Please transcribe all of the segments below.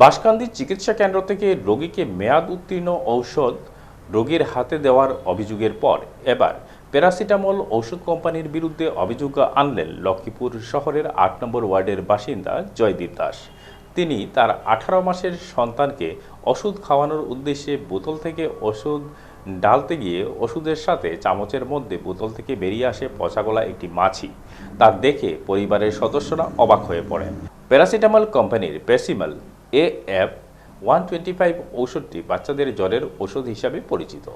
বাঁশকান্দি চিকিৎসা কেন্দ্র থেকে রোগীকে মেয়াদ উত্তীর্ণ ঔষধ রোগীর হাতে দেওয়ার অভিযোগের পর এবার প্যারাসিটামল ওষুধ কোম্পানির বিরুদ্ধে অভিযোগ আনলেন লক্ষ্মীপুর শহরের আট নম্বর ওয়ার্ডের বাসিন্দা জয়দীপ দাস। তিনি তার আঠারো মাসের সন্তানকে ওষুধ খাওয়ানোর উদ্দেশ্যে বোতল থেকে ওষুধ ডালতে গিয়ে ওষুধের সাথে চামচের মধ্যে বোতল থেকে বেরিয়ে আসে পচাগলা একটি মাছি। তা দেখে পরিবারের সদস্যরা অবাক হয়ে পড়েন। প্যারাসিটামল কোম্পানির Pacimol A F one twenty five ঔষধটি বাচ্চাদের জ্বরের ওষুধ হিসাবে পরিচিত।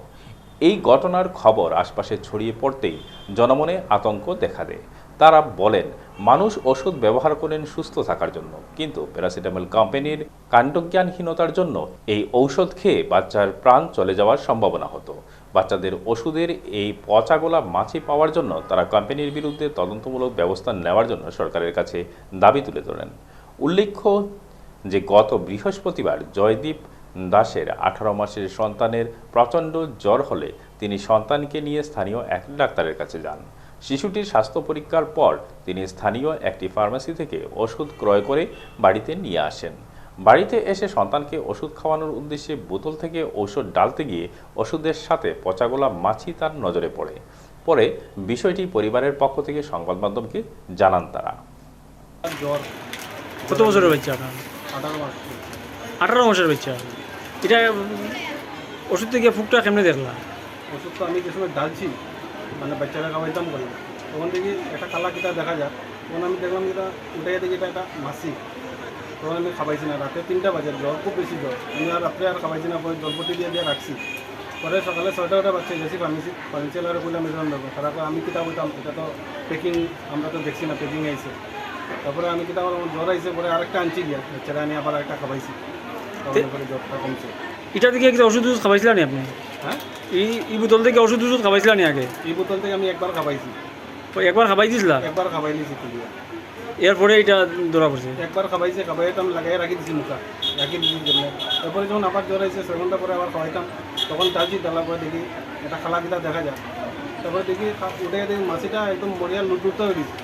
এই ঘটনার খবর আশপাশে ছড়িয়ে পড়তেই জনমনে আতঙ্ক দেখা দেয়। তারা বলেন, মানুষ ওষুধ ব্যবহার করেন সুস্থ থাকার জন্য, কিন্তু প্যারাসিটামল কোম্পানির কাণ্ডজ্ঞানহীনতার জন্য এই ঔষধ খেয়ে বাচ্চার প্রাণ চলে যাওয়ার সম্ভাবনা হতো। বাচ্চাদের ওষুধের এই পচাগোলা মাছি পাওয়ার জন্য তারা কোম্পানির বিরুদ্ধে তদন্তমূলক ব্যবস্থা নেওয়ার জন্য সরকারের কাছে দাবি তুলে ধরেন। উল্লেখ্য যে গত বৃহস্পতিবার জয়দীপ দাসের আঠারো মাসের সন্তানের প্রচণ্ড জ্বর হলে তিনি সন্তানকে নিয়ে স্থানীয় এক ডাক্তারের কাছে যান। শিশুটির স্বাস্থ্য পরীক্ষার পর তিনি স্থানীয় একটি ফার্মেসি থেকে ওষুধ ক্রয় করে বাড়িতে নিয়ে আসেন। বাড়িতে এসে সন্তানকে ওষুধ খাওয়ানোর উদ্দেশ্যে বোতল থেকে ওষুধ ডালতে গিয়ে ওষুধের সাথে পচাগোলা মাছি তার নজরে পড়ে। পরে বিষয়টি পরিবারের পক্ষ থেকে সংবাদ মাধ্যমকে জানান তারা। কত বছরের বাচ্চা আপনার? আঠারো মাস। আঠারো মাসের বাচ্চা। এটা ওষুধ থেকে ফুকটা কেমনে দেখলা? ওষুধ তো আমি যে সময় ডালছি মানে বাচ্চারা খাওয়াইতাম করি তখন দেখি একটা কালা কিতা দেখা যায় তখন আমি দেখলাম যেটা উঠে দেখি এটা একটা মাসি তখন আমি খাবাইছি না। রাতে তিনটা বাজে জ্বর খুব বেশি জ্বর। আমি আর রাত্রে আর খাবাইছি না পরে জলপটি দিয়ে দিয়ে রাখছি। পরে সকালে ছয়টা ওটা বাচ্চা গেছি ফার্মেসি ফার্মেসিওয়ালারে বললাম এরকম ব্যাপার তারা কয়, আমি কিতা বলতাম এটা তো প্যাকিং আমরা তো দেখছি না প্যাকিং আইছে। তারপরে আমি কিতা বললাম জ্বর আইছে পরে আরেকটা আনছি গিয়া বাচ্চারা আমি আবার একটা খাবাইছি। জ্বরটা কমছে। এটা থেকে একটা ওষুধ ওষুধ খাবাইছিলেন আপনি? হ্যাঁ? এই এই বোতল থেকে ওষুধ ওষুধ খাবাইছিলেন আগে? এই বোতল থেকে আমি একবার খাবাইছি। তো একবার খাবাই দিছিলা একবার খাবাই নিয়েছি এরপরে এটা ধরা পড়ছে? একবার খাবাইছে খাবাইতাম লাগাই রাখি দিছি মুখা রাখি দিছি জন্য। তারপরে যখন আবার জ্বর আইছে ছয় ঘণ্টা পরে আবার খাওয়াইতাম। তখন চালছি তালার পরে দেখি একটা খালা কিতা দেখা যায় তারপরে দেখি উঠে দেখি মাছিটা একদম মরিয়া লুটলুট হয়ে দিচ্ছে